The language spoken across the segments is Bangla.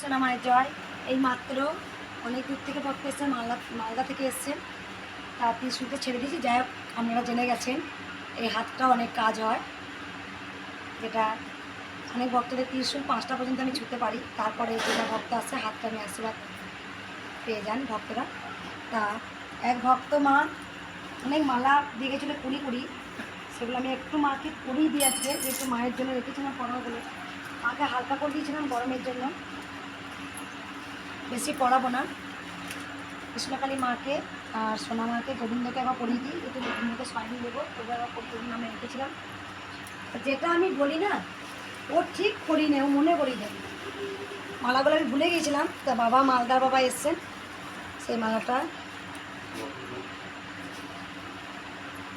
সোনা মায়ের জয়। এই মাত্র অনেক দূর থেকে ভক্ত এসছেন, মালদা মালদা থেকে এসছেন। তা ত্রিশুলকে ছেড়ে দিয়েছি। যাই হোক, আপনারা জেনে গেছেন, এই হাতটা অনেক কাজ হয়। যেটা অনেক ভক্তদের ত্রিশুল পাঁচটা পর্যন্ত আমি ছুতে পারি। তারপরে যেটা ভক্ত আসছে হাতটা আমি আশীর্বাদ পেয়ে যান ভক্তরা। তা এক ভক্ত মা, অনেক মালা দিয়ে গেছিল কুড়ি কুড়ি। সেগুলো আমি একটু মাকে কুড়ি দিয়ে আসছে যেহেতু মায়ের জন্য রেখেছিলাম পড়াগুলো মাকে হালকা করে দিয়েছিলাম গরমের জন্য। বেশি পড়াবো না। কৃষ্ণকালী মাকে আর সোনা মাকে গোবিন্দকে আবার পড়িয়ে দিই, একটু গোবিন্দকে সয়নি দেবো, ওদের আবার পড়তে আমি রেখেছিলাম। তো যেটা আমি বলি না, ও ঠিক করি না ও মনে করি দেয়। মালাগুলো আমি ভুলে গিয়েছিলাম, তা বাবা মালদার বাবা এসছেন, সেই মালাটা।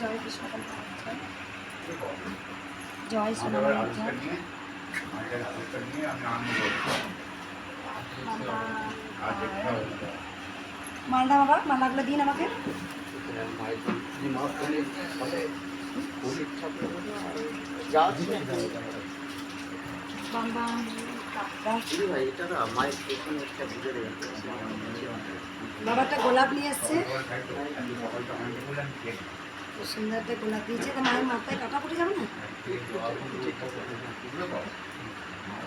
জয় কৃষ্ণকালী জয়। সোনা জয়। মালদা বাবা মালাগুলো দিন আমাকে। বাম বাম বাবা একটা গোলাপ নিয়ে এসছে। সুন্দর গোলাপ দিয়েছে। মায়ের মাথায় কাটা পড়ে যাবে না?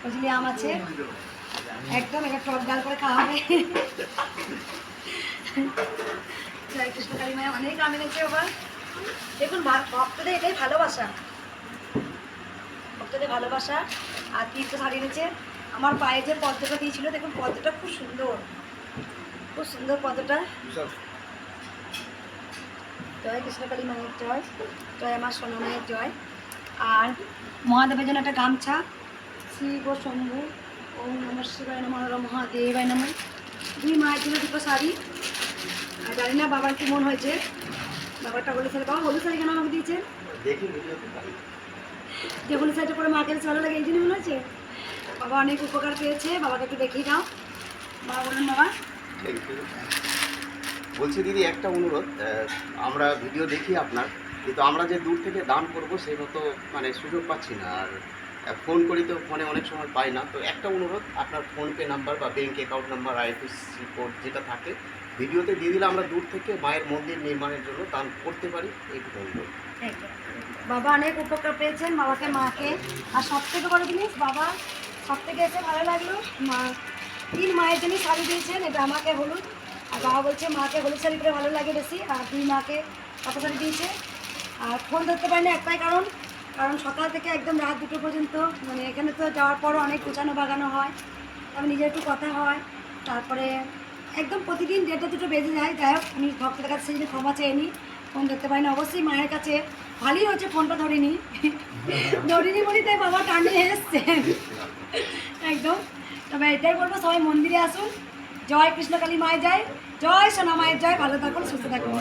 ফজলি আম আছে। একদম, এটা টক ডাল করে খাওয়া হবে। জয় কৃষ্ণ কালী অনেক আম এনেছে বাবা দেখুন ভক্তদের এটাই ভালোবাসা। ভক্তদের ভালোবাসা। আর তীর্থ শাড়ি এনেছে। আমার পায়ে যে পদ্মটা দিয়েছিল, দেখুন, পদ্মটা খুব সুন্দর। খুব সুন্দর পদ্মটা। জয় কৃষ্ণকালী মায়ের জয়। জয় আমার সোনা মায়ের জয়। আর মহাদেবের জন্য একটা গামছা। শিব শম্ভু ওম নম শিবায় নম মহাদেবায় নম। দুই মায়ের জন্য দুটো শাড়ি। আর জানি না বাবার কি মন হয়েছে। বাবারটা হলুদ শাড়ি। বাবা হলুদ শাড়ি কেন আমাকে দিয়েছে যে হলুদ শাড়িটা পরে মাকে ভালো লাগে এই জন্য মনে হচ্ছে বাবা অনেক উপকার পেয়েছে। বাবাকে একটু দেখিয়ে দাও। বাবা বলুন বাবা। বলছি দিদি একটা অনুরোধ আমরা ভিডিও দেখি আপনার কিন্তু আমরা যে দূর থেকে দান করব সেই মতো মানে সুযোগ পাচ্ছি না। আর ফোন করি তো ফোনে অনেক সময় পাই না। তো একটা অনুরোধ, আপনার ফোনপে নাম্বার বা bank account number IFSC code যেটা থাকে, ভিডিওতে দিয়ে দিলে আমরা দূর থেকে মায়ের মন্দির নির্মাণের জন্য দান করতে পারি। এইটুকু অনুরোধ। বাবা অনেক উপকার পেয়েছেন বাবাকে, মাকে। আর সব থেকে বড় জিনিস, বাবা সব থেকে এসে ভালো লাগল, মা তিন মায়ের জন্য শাড়ি দিয়েছেন, এটা আমাকে হলুদ। আর বাবা বলছে, মাকে হলুদ শাড়ি পরে ভালো লাগে বেশি। আর দুই মাকে কাপড় শাড়ি দিয়েছে। আর ফোন ধরতে পারি না একটাই কারণ কারণ সকাল থেকে একদম রাত দুটো পর্যন্ত মানে এখানে তো যাওয়ার পরও অনেক গোছানো বাগানো হয় তারপর নিজের একটু কথা হয়, তারপরে একদম প্রতিদিন দেড়টা দুটো বেজে যায়, যাই হোক, আমি ভক্তদের কাছে যদি ক্ষমা চেয়ে নিই, ফোন ধরতে পারি না অবশ্যই মায়ের কাছে ভালোই হচ্ছে ফোনটা ধরিনি ধরিনি বলি তাই বাবা টানে এসছেন একদম, তবে এটাই বলব, সবাই মন্দিরে আসুন, জয় কৃষ্ণকালী মায়ের যায় জয় সোনা মায়ের জয়, ভালো থাকুন, সুস্থ থাকুন।